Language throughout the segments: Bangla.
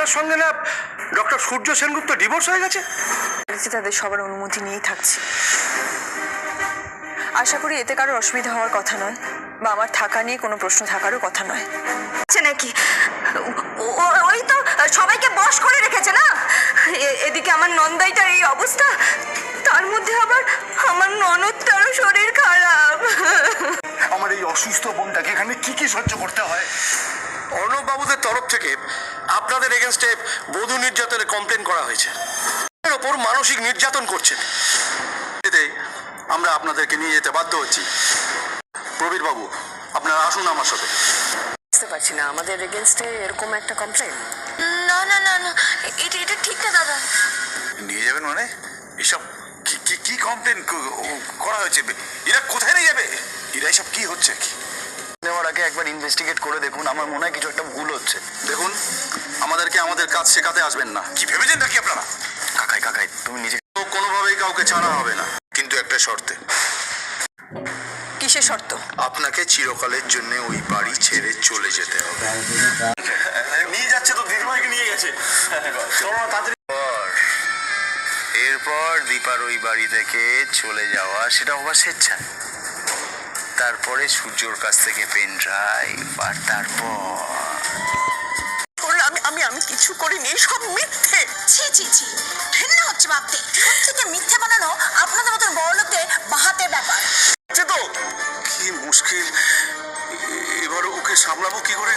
আপনার সঙ্গে না ডক্টর সূর্য সেনগুপ্ত ডিভোর্স হয়ে গেছে? তাদের সবার অনুমতি নিয়েই থাকছি। আশা করি এতে কারোর অসুবিধা হওয়ার কথা নয় বা আমার থাকা নিয়ে কোনো প্রশ্ন থাকারও কথা নয়। আছে নাকি? ওই তো সবাইকে বশ করে রেখেছে না? এ- এদিকে আমার নন্দাইটার এই অবস্থা তার মধ্যে আবার আমার ননদটারও শরীর খারাপ। আমার এই অসুস্থ বোনটাকে এখানে কি কি সহ্য করতে হয়? অর্ণব বাবুদের তরফ থেকে আপনাদের এগেনস্টে বধূ নির্যাতনের কমপ্লেন করা হয়েছে। এর ওপর মানসিক নির্যাতন করছেন। এতে আমরা আপনাদেরকে নিয়ে যেতে বাধ্য হচ্ছি। প্রবীরবাবু আপনারা আসুন আমার সাথে। বুঝতে পারছি না আমাদের এগেনস্টে এরকম একটা কমপ্লেন না না না না এটা এটা ঠিক না দাদা। নিয়ে যাবেন মানে? এসব কি কি কি কমপ্লেন করা হয়েছে? এরা কোথায় নিয়ে যাবে? এরা এসব কি হচ্ছে? কি নেওয়ার আগে একবার ইনভেস্টিগেট করে দেখুন আমার মনে হয় কিছু একটা ভুল হচ্ছে। দেখুন আমাদেরকে আমাদের কাজ শেখাতে আসবেন না। কি ভেবেছেন নাকি আপনারা? কাকাই কাকাই তুমি নিজে কোনোভাবেই কাউকে ছাড়া হবে না। কিন্তু একটা শর্তে। কিসের শর্ত? আপনাকে চিরকালের জন্য ওই বাড়ি ছেড়ে চলে যেতে হবে। নিয়ে যাচ্ছে তো দিদিভাইকে নিয়ে গেছে। এরপর দীপার ওই বাড়ি থেকে চলে যাওয়া সেটা হবার স্বেচ্ছা। তারপরে সূর্যর কাছ থেকে পেন ড্রাইভ আর তারপর আমি আমি আমি কিছু করিনি সব মিথ্যে। ছি ছি ছি। ঘৃণা হচ্ছে ভাবতে। সত্যিকে মিথ্যে বানানো আপনাদের মতন বড় লোকদের বাহাতে ব্যাপার। হচ্ছে তো কি মুশকিল। এবার ওকে সামলাবো কি করে?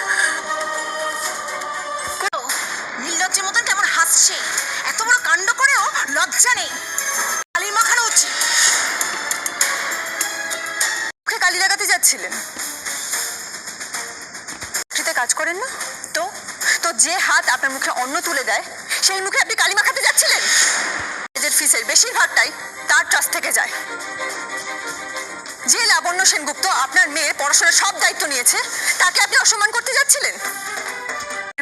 নির্লজ্জের মতন কেমন হাসছে। এত বড় কাণ্ড করেও যাচ্ছিলেন কাজ করেন না? তো? তো যে হাত আপনার মুখে অন্ন তুলে দেয়, সেই মুখে আপনি কালি মাখাতে যাচ্ছিলেন? নিজের ফিসের বেশিরভাগটাই তার ট্রাস্ট থেকে যায়। যে লাবণ্য সেনগুপ্ত আপনার মেয়ের পড়াশোনার সব দায়িত্ব নিয়েছে, তাকে আপনি অসম্মান করতে যাচ্ছিলেন?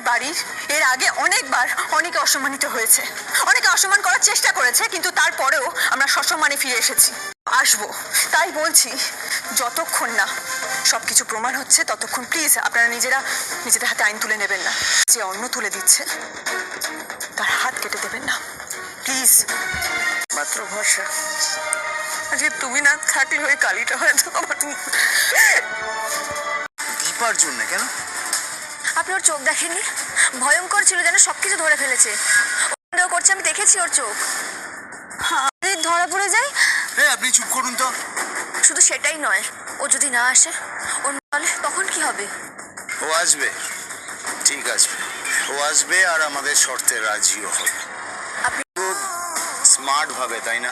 বাড়ির, এর আগে অনেকবার অনেকে অসম্মানিত হয়েছে। অনেকে অসম্মান করার চেষ্টা করেছে, কিন্তু তারপরেও আমরা সসম্মানে ফিরে এসেছি। আসব। তাই বলছি যতক্ষণ না সব কিছু প্রমাণ হচ্ছে ততক্ষণ প্লিজ আপনারা নিজেরা নিজেদের হাতে আইন তুলে নেবেন না। যে অন্য তুলে দিচ্ছে তার হাত কেটে দেবেন না। প্লিজ মাত্র ভরসা। আজকে তুমি না থাকলে ওই কালিটা হয়তো আমার দীপার জন্য কেন? আপনি ওর চোখ দেখেননি? ভয়ঙ্কর ছিল যেন সবকিছু ধরে ফেলেছে। করছে আমি দেখেছি ওর চোখ। হ্যাঁ যদি ধরা পড়ে যায় হ্যাঁ আপনি চুপ করুন তো। শুধু সেটাই নয় ও যদি না আসে ও নাহলে তখন কি হবে? ও আসবে। ঠিক আসবে ও আসবে আর আমাদের শর্তে রাজিও হবে। আপনি স্মার্ট ভাবে তাই না?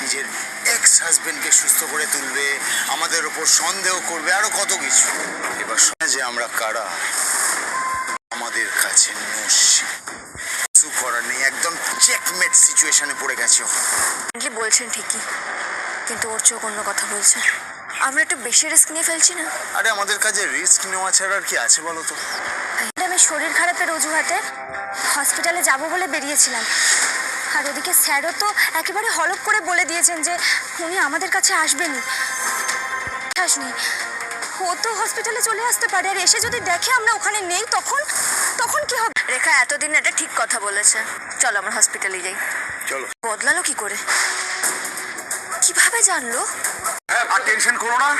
নিজের এক্স হাজবেন্ডকে সুস্থ করে তুলবে আমাদের ওপর সন্দেহ করবে আরও কত কিছু। এবার শোনা যে আমরা কারা। আমাদের কাছে নস্যি কিছু করার নেই একদম চেকমেট সিচুয়েশনে পড়ে গেছে বলছেন ঠিকই কিন্তু ওর চোখ অন্য কথা বলছে। আমরা একটু বেশি রিস্ক নিয়ে ফেলছি না? আরে আমাদের কাছে রিস্ক নেওয়া ছাড়া আর কি আছে বলো তো? আমি শরীর খারাপের অজুহাতে হসপিটালে যাব বলে বেরিয়েছিলাম। আর ওদিকে স্যারও তো একেবারে হলপ করে বলে দিয়েছেন যে উনি আমাদের কাছে আসবেনই। আসনি। ও তো হসপিটালে চলে আসতে পারে আর এসে যদি দেখে আমরা ওখানে নেই তখন তখন কি হবে? রেখা এতদিন এটা ঠিক কথা বলেছে। চলো আমরা হসপিটালে যাই। চলো। বদলালো কি করে? কীভাবে জানলো? আর টেনশন করো না।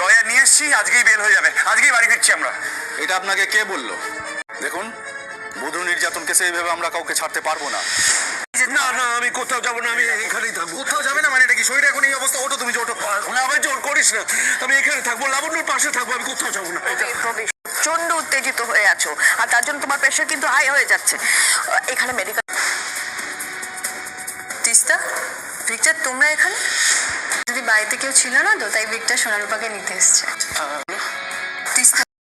লয়ার নিয়ে এসছি আজকেই বের হয়ে যাবে। আজকেই বাড়ি ফিরছি আমরা। এটা আপনাকে কে বলল? দেখুন বধূ নির্যাতন কেসে এইভাবে আমরা কাউকে ছাড়তে পারব না। না না আমি কোথাও যাব না আমি এখানেই থাকব। কোথাও যাবে না মানে এটা কি? শরীর এখন এই অবস্থা? ওঠো তুমি যে ওঠো। না আবার জোর করিস না। আমি এখানে থাকব লাবণ্যর পাশে থাকব আমি কোথাও যাব না। উত্তেজিত হয়ে আছো। আর তার জন্য তোমার প্রেশার কিন্তু হাই হয়ে যাচ্ছে। এখানে মেডিকেল তিস্তা, ভিক্টর, তোমরা এখানে? যদি বাড়িতে কেউ ছিল না তো, তাই ভিক্টর সোনারূপাকে নিতে এসছে।